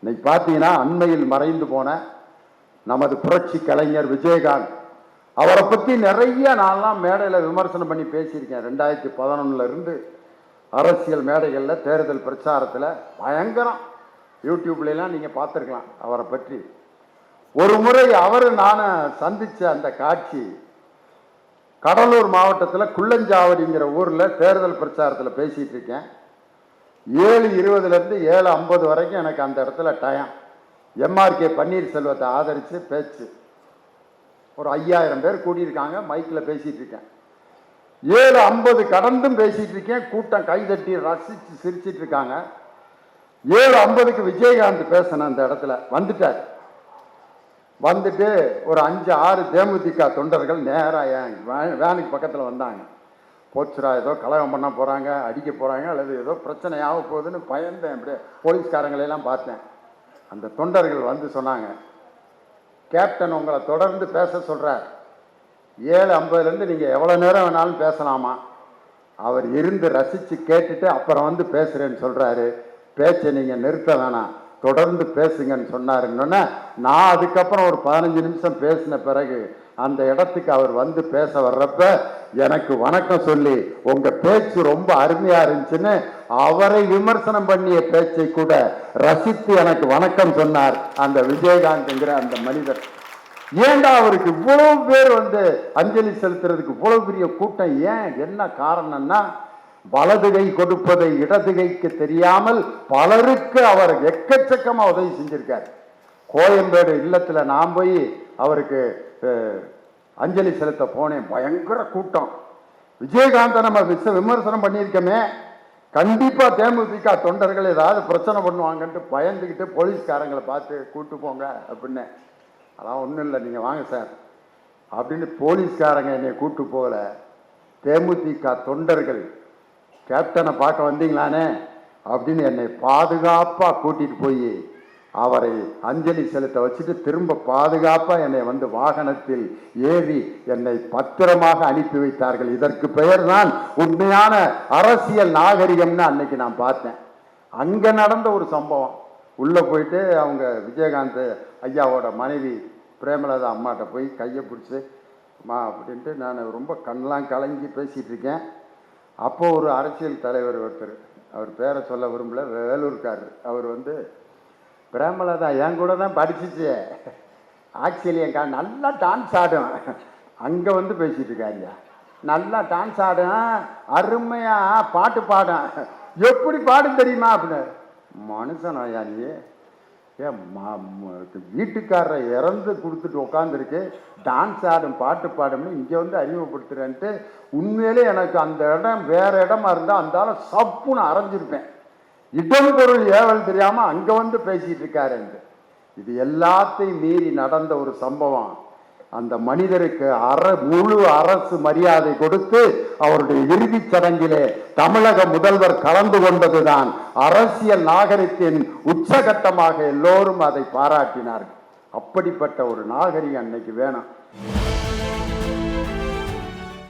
இன்னைக்கு பார்த்தீங்கன்னா அண்மையில் மறைந்து போன நமது புரட்சி கலைஞர் விஜயகாந்த். அவரை பற்றி நிறைய நான்லாம் மேடையில் விமர்சனம் பண்ணி பேசியிருக்கேன். ரெண்டாயிரத்தி பதினொன்னுலேருந்து அரசியல் மேடைகளில் தேர்தல் பிரச்சாரத்தில் பயங்கரம். யூடியூப்லாம் நீங்கள் பார்த்துருக்கலாம் அவரை பற்றி. ஒரு முறை அவர் நானும் சந்தித்த அந்த காட்சி கடலூர் மாவட்டத்தில் குள்ளஞ்சாவடிங்கிற ஊரில் தேர்தல் பிரச்சாரத்தில் பேசிகிட்டு இருக்கேன். ஏழு இருபதுலேருந்து ஏழு ஐம்பது வரைக்கும் எனக்கு அந்த இடத்துல டயம் எம்ஆர்கே பன்னீர்செல்வத்தை ஆதரித்து பேச்சு. ஒரு ஐயாயிரம் பேர் கூடியிருக்காங்க மைக்கில் பேசிகிட்டு இருக்கேன். ஏழு ஐம்பது கடந்தும் பேசிகிட்டு இருக்கேன் கூட்டம் கைதட்டி ரசித்து சிரிச்சிட்டு இருக்காங்க. ஏழு ஐம்பதுக்கு விஜயகாந்த் பேசினேன் அந்த இடத்துல வந்துட்டார். வந்துட்டு ஒரு அஞ்சு ஆறு தேமுதிக தொண்டர்கள் நேராக என் வே- வேனுக்கு பக்கத்தில் வந்தாங்க. போச்சுரா ஏதோ கலகம் பண்ண போகிறாங்க அடிக்க போகிறாங்க அல்லது ஏதோ பிரச்சனை ஆக போகுதுன்னு பயந்தேன் அப்படியே போலீஸ்காரங்களையெல்லாம் பார்த்தேன். அந்த தொண்டர்கள் வந்து சொன்னாங்க கேப்டன் உங்களை தொடர்ந்து பேச சொல்கிறார் ஏழு ஐம்பதுலேருந்து நீங்கள் எவ்வளோ நேரம் வேணாலும் பேசலாமா? அவர் இருந்து ரசித்து கேட்டுட்டு அப்புறம் வந்து பேசுகிறேன்னு சொல்கிறாரு பேச்சை நீங்கள் நிறுத்த வேணாம். தொடர்ந்து பேசுங்கன்னு சொன்னாருன்னொன்னே நான் அதுக்கப்புறம் ஒரு பதினஞ்சு நிமிஷம் பேசின பிறகு அந்த இடத்துக்கு அவர் வந்து பேச வர்றப்ப எனக்கு வணக்கம் சொல்லி உங்க பேச்சு ரொம்ப அருமையா இருந்துச்சுன்னு அவரை விமர்சனம் பண்ணிய பேச்சை கூட ரசித்து எனக்கு வணக்கம் சொன்னார் அந்த விஜயகாந்த்ங்கிற அந்த மனிதர். ஏண்டா அவருக்கு இவ்வளவு பேர் வந்து அஞ்சலி செலுத்துறதுக்கு இவ்வளவு பெரிய கூட்டம்? ஏன்? என்ன காரணம்னா வலது கை கொடுப்பதை இடது கைக்கு தெரியாமல் பலருக்கு அவர் எக்கச்சக்கமாக உதவி செஞ்சிருக்கார். கோயம்பேடு இல்லத்தில் நான் போய் அவருக்கு அஞ்சலி செலுத்த போனேன். பயங்கர கூட்டம். விஜயகாந்தை நம்ம விச விமர்சனம் பண்ணியிருக்கோமே. கண்டிப்பாக தேமுதிக தொண்டர்கள் ஏதாவது பிரச்சனை பண்ணுவாங்கன்ட்டு பயந்துக்கிட்டு போலீஸ்காரங்களை பார்த்து கூப்பிட்டு போங்க அப்படின்னு. அதான் ஒன்றும் இல்லை நீங்கள் வாங்க சார். அப்படின்னு போலீஸ்காரங்க என்னை கூப்பிட்டு போகல. தேமுதிக தொண்டர்கள் கேப்டனை பார்க்க வந்தீங்களானே? அப்படின்னு என்னை பாதுகாப்பாக கூட்டிகிட்டு போய் அவரை அஞ்சலி செலுத்த வச்சுட்டு திரும்ப பாதுகாப்பாக என்னை வந்து வாகனத்தில் ஏறி என்னை பத்திரமாக அனுப்பி வைத்தார்கள். இதற்கு பெயர் தான் உண்மையான அரசியல் நாகரிகம்னு அன்னைக்கு நான் பார்த்தேன். அங்கே நடந்த ஒரு சம்பவம். உள்ளே போயிட்டு அவங்க விஜயகாந்த் ஐயாவோட மனைவி பிரேமலதா அம்மாட்ட போய் கையை பிடிச்சி அம்மா அப்படின்ட்டு நான் ரொம்ப கண்ணெலாம் கலங்கி பேசிகிட்டு இருக்கேன். அப்போது ஒரு அரசியல் தலைவர் ஒருத்தர் அவர் பேரை சொல்ல விரும்பல வேலூர்காரர். அவர் வந்து பிரேமலதா என் கூட தான் படிச்சிச்சு. ஆக்சுவலி என் கா நல்லா டான்ஸ் ஆடும். அங்கே வந்து பேசிகிட்டு இருக்காங்க நல்லா டான்ஸ் ஆடும். அருமையாக பாட்டு பாடும். எப்படி பாடும் தெரியுமா அப்படின்னு. மனுஷன் ஐயா நீ. ஏன் வீட்டுக்காரரை இறந்து கொடுத்துட்டு உட்காந்துருக்கு டான்ஸ் ஆடும் பாட்டு பாடும்னு இங்கே வந்து அறிமுகப்படுத்துறேன்ட்டு உண்மையிலே எனக்கு அந்த இடம் வேறு இடமா இருந்தால் அந்த சப்புன்னு அரைஞ்சிருப்பேன். இடம் பொருள் ஏவல் தெரியாமல் அங்கே வந்து பேசிட்டு என்று. இது எல்லாத்தையும் மீறி நடந்த ஒரு சம்பவம். அந்த மனிதருக்கு அற முழு அரசு மரியாதை கொடுத்து அவருடைய இறுதிச் சடங்கிலே தமிழக முதல்வர் கலந்து கொண்டதுதான். அரசியல் நாகரிகத்தின் உச்சகட்டமாக எல்லோரும் அதை பாராட்டினார்கள். அப்படிப்பட்ட ஒரு நாகரிகம் அன்னைக்கு வேணும்.